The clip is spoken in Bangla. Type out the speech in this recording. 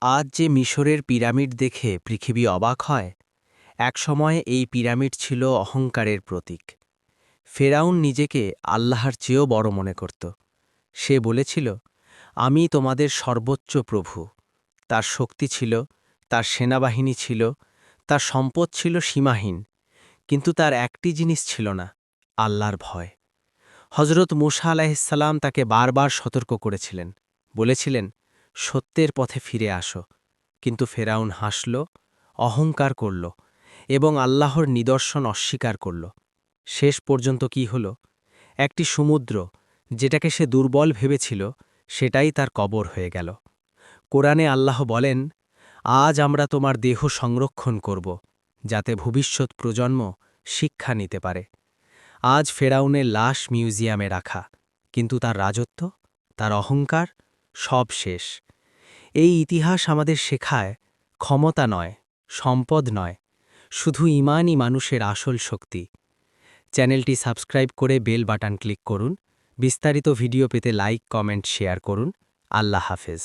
আজ যে মিশরের পিরামিড দেখে পৃথিবী অবাক হয় একসময় এই পিরামিড ছিল অহংকারের প্রতীক। ফেরাউন নিজেকে আল্লাহর চেয়েও বড় মনে করত। সে বলেছিল, আমি তোমাদের সর্বোচ্চ প্রভু। তার শক্তি ছিল, তার সেনাবাহিনী ছিল, তার সম্পদ ছিল সীমাহীন, কিন্তু তার একটি জিনিস ছিল না, আল্লাহর ভয়। হজরত মুসা আলাহিসাল্লাম তাকে বারবার সতর্ক করেছিলেন। বলেছিলেন সত্যের পথে ফিরে আসো। কিন্তু ফেরাউন হাসল, অহংকার করল এবং আল্লাহর নিদর্শন অস্বীকার করল। শেষ পর্যন্ত কি হল? একটি সমুদ্র, যেটাকে সে দুর্বল ভেবেছিল, সেটাই তার কবর হয়ে গেল। কোরআনে আল্লাহ বলেন, আজ আমরা তোমার দেহ সংরক্ষণ করব, যাতে ভবিষ্যৎ প্রজন্ম শিক্ষা নিতে পারে। আজ ফেরাউনের লাশ মিউজিয়ামে রাখা, কিন্তু তার রাজত্ব, তার অহংকার সব শেষ। এই ইতিহাস আমাদের শেখায়, ক্ষমতা নয়, সম্পদ নয়, শুধু ইমানই মানুষের আসল শক্তি। চ্যানেলটি সাবস্ক্রাইব করে বেল বাটন ক্লিক করুন, বিস্তারিত ভিডিও পেতে লাইক, কমেন্ট, শেয়ার করুন। আল্লাহ হাফেজ।